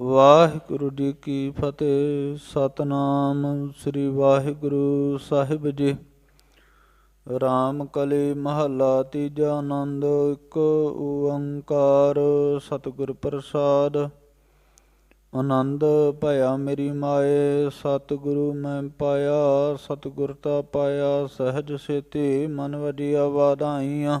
ਵਾਹਿਗੁਰੂ ਜੀ ਕੀ ਫਤਿਹ। ਸਤਨਾਮ ਸ੍ਰੀ ਵਾਹਿਗੁਰੂ ਸਾਹਿਬ ਜੀ। ਰਾਮ ਕਲੀ ਮਹੱਲਾ ਤੀਜਾ ਆਨੰਦ, ਇੱਕ ਓੰਕਾਰ ਸਤਿਗੁਰ ਪ੍ਰਸਾਦ। ਆਨੰਦ, ਭਇਆ ਮੇਰੀ ਮਾਏ, ਸਤਿਗੁਰੂ ਮੈਂ ਪਾਇਆ, ਸਤਿਗੁਰ ਤਾ ਪਾਇਆ, ਸਹਿਜ ਸੇਤੀ ਮਨ ਵਜੀਆ ਵਾਧਾਈਆਂ।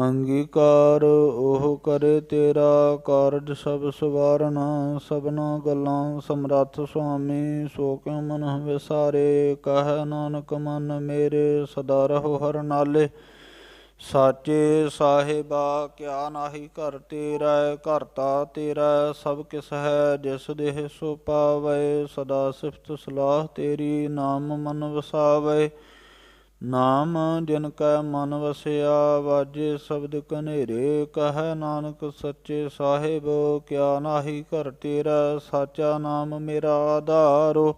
ਅੰਗੀਕਾਰ ਉਹ ਕਰੇ ਤੇਰਾ ਕਾਰਜ ਸਭ ਸਵਾਰਨਾ, ਸਭਨਾ ਗੱਲਾਂ ਸਮਰੱਥ ਸੁਆਮੀ, ਸੋ ਕਿਉ ਮਨ ਵਿਸਾਰੇ ਕਹੈ ਨਾਨਕ ਮਨ ਮੇਰੇ, ਸਦਾ ਰਹੋ ਹਰ ਨਾਲੇ। ਸਾਚੇ ਸਾਹਿਬਾ, ਕਿਆ ਨਾਹੀ ਘਰ ਤੇਰਾ ਘਰਤਾ ਤੇਰਾ, ਸਭ ਕਿਸ ਹੈ, ਜਿਸ ਦੇਹ ਸੋ ਪਾਵੇ, ਸਦਾ ਸਿਫਤ ਸਲਾਹ ਤੇਰੀ, ਨਾਮ ਮਨ ਵਸਾਵੇ। ਨਾਮ ਜਿਨ ਕੈ ਮਨ ਵਸਿਆ, ਵਾਜੇ ਸ਼ਬਦ ਕਨੇਰੇ ਕਹੈ ਨਾਨਕ ਸੱਚੇ ਸਾਹਿਬ, ਕਿਆ ਨਾਹੀ ਘਰ ਤੇਰਾ, ਸਾਚਾ ਨਾਮ ਮੇਰਾ ਆਧਾਰੋ।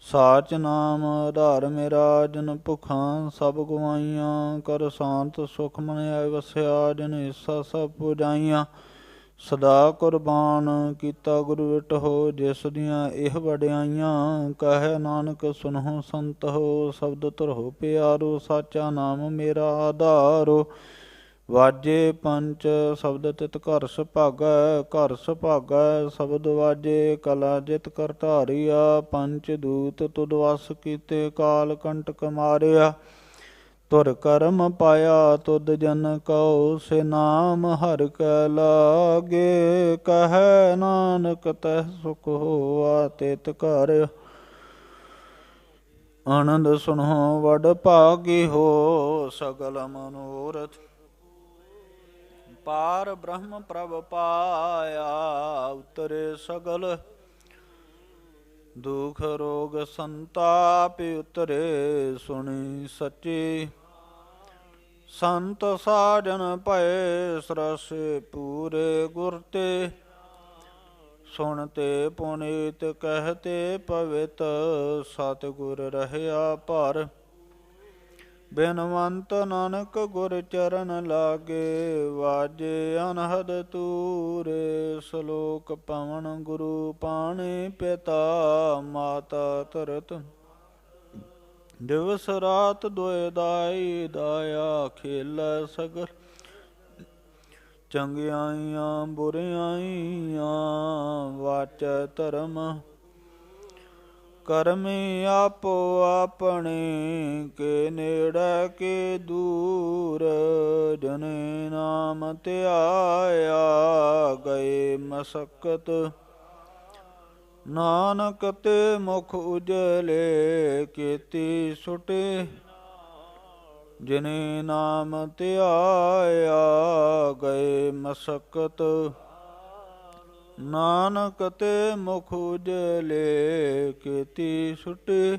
ਸਾਚ ਨਾਮ ਆਧਾਰ ਮੇਰਾ, ਜਨ ਭੁਖਾਂ ਸਭ ਗਵਾਈਆਂ, ਕਰ ਸ਼ਾਂਤ ਸੁਖ ਮਨ ਆਇ ਵਸਿਆ, ਜਨ ਹਿੱਸਾ ਸਭ ਪੁਜਾਈਆਂ। ਸਦਾ ਕੁਰਬਾਨ ਕੀਤਾ ਗੁਰੂ ਵਿਟਹੁ ਜਿਸ ਦੀਆਂ ਇਹ ਵਡਿਆਈਆਂ ਕਹੈ ਨਾਨਕ, ਸੁਨਹੁ ਸੰਤ ਹੋ, ਸ਼ਬਦ ਧਰੋ ਪਿਆਰੋ, ਸਾਚਾ ਨਾਮ ਮੇਰਾ ਆਧਾਰੋ। ਵਾਜੇ ਪੰਚ ਸ਼ਬਦ ਤਿਤ ਘਰ ਸੁਭਾਗੈ ਘਰ ਸੁਭਾਗੈ, ਸ਼ਬਦ ਵਾਜੇ ਕਲਾ ਜਿਤ ਕਰ ਧਾਰਿਆ। ਪੰਚ ਦੂਤ ਤੁਧ ਵਸ ਕੀਤੇ ਕਾਲ ਕੰਟਕ ਮਾਰਿਆ। ਤੁਰ ਕਰਮ ਪਾਇਆ ਤੁਧ ਜਨ ਕਉ ਸੇ ਨਾਮ ਹਰ ਕੈ ਲਾਗੇ, ਕਹੈ ਨਾਨਕ ਤਹਿ ਸੁਖ ਹੋਆ ਤਿਤ ਘਰ। ਆਨੰਦ ਸੁਨੋ ਵਡ ਭਾਗੀ ਹੋ ਸਗਲ ਮਨੋਰਥ। ਪਾਰ ਬ੍ਰਹਮ ਪ੍ਰਭ ਪਾਇਆ ਉਤਰੇ ਸਗਲ। ਦੁਖ ਰੋਗ ਸੰਤਾਪ ਉਤਰੇ ਸੁਣੀ ਸੱਚੀ। ਸੰਤ ਸਾਜਨ ਭਏ ਸਰਸੇ ਪੂਰੇ ਗੁਰ ਤੇ। ਸੁਣਤੇ ਪੁਨੀਤ ਕਹਤੇ ਪਵਿੱਤ ਸਤਿਗੁਰ ਰਹਿਆ ਪਰ ਬਿਨਵੰਤ ਨਾਨਕ ਗੁਰ ਚਰਨ ਲਾਗੇ, ਵਾਜੇ ਅਨਹਦ ਤੂਰੇ, ਸ਼ਲੋਕ ਪਵਨ ਗੁਰੂ ਪਾਣੀ ਪਿਤਾ, ਮਾਤਾ ਤਰਤ ਦਿਵਸ ਰਾਤ ਦੁਇ ਦਾਈ ਦਾਇਆ ਖੇਲ ਸਗਰ ਚੰਗਿਆਈਆਂ ਬੁਰਿਆਈਆਂ ਵਾਚ ਧਰਮ। ਕਰਮੀ ਆਪੋ ਆਪਣੇ, ਕੇ ਨੇੜੇ ਕੇ ਦੂਰ ਜਨੇ ਨਾਮ ਧਿਆਇਆ ਗਏ ਮਸਕਤ। ਨਾਨਕ ਤੇ ਮੁਖ ਉਜਲੇ ਕੀਤੀ ਸੁਟੇ। ਜਿਨੇ ਨਾਮ ਧਿਆਇਆ ਗਏ ਮਸਕਤ। ਨਾਨਕ ਤੇ ਮੁਖ ਉਜਲੇ ਕੀਤੀ ਸੁਟੇ।